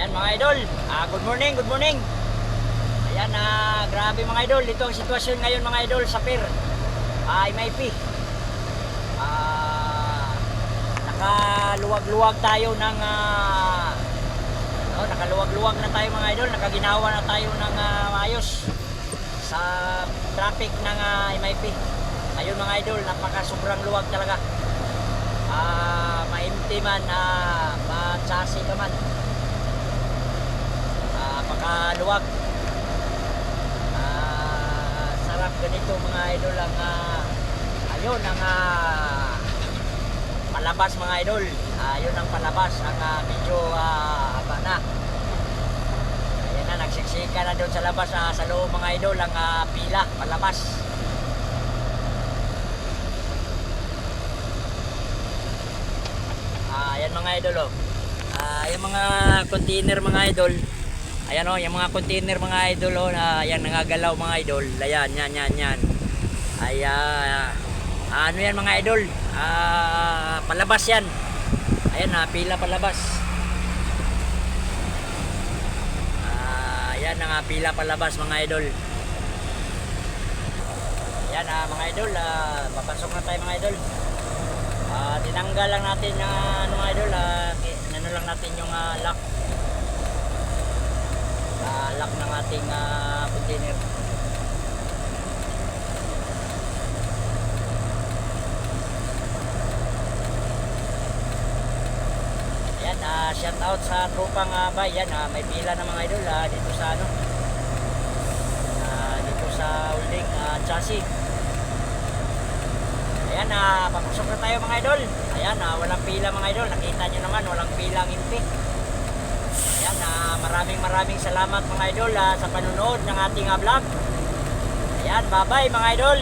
Ayan mga idol, ah, good morning, good morning. Ayan, ah, grabe mga idol, ito ang sitwasyon ngayon mga idol sa PIR. Ah, MIP. Ah, nakaluwag-luwag tayo ng ah, oh, nakaluwag-luwag na tayo mga idol, nakaginawa na tayo ng ah, maayos sa traffic ng ah, MIP. Ayun mga idol, napaka sobrang luwag talaga. Ah, maimti man, ah, matsasi ka man. Pakaluwag. Ah, sarap ganito mga idol ang ah, ayun ang ah, palabas mga idol. Ayun ang palabas ang ah, medyo ah, haba na. Ayan na, nagsiksika na doon sa labas ah, sa loob mga idol ang ah, pila, palabas. Ah, ayan mga idol oh. Ah, yung mga container mga idol. Ayan oh, yung mga container mga idol oh, na ayan nangagalaw mga idol. Ayan, yan, yan, yan. Ay, ah, ano yan mga idol? Ah, palabas yan. Ayan na, pila palabas. Ah, ayan nga, pila palabas mga idol. Ayan ah, mga idol, ah, papasok na tayo mga idol. Ah, tinanggal lang natin yung ah, ano mga idol, ah, ki- ano lang natin yung ah, lock. Ah, lock ng ating ah, container. Ayan, ah, shout out sa tropang uh, bayan, ah, may pila ng mga idol ah, dito sa ano, ah, dito sa holding ah, chassis. Ayan, ah, papasok na tayo mga idol. Ayan, ah, walang pila mga idol. Nakita nyo naman, walang pila ang impi. Maraming maraming salamat mga idol ah, sa panunood ng ating ah, vlog. Ayan, bye-bye mga idol.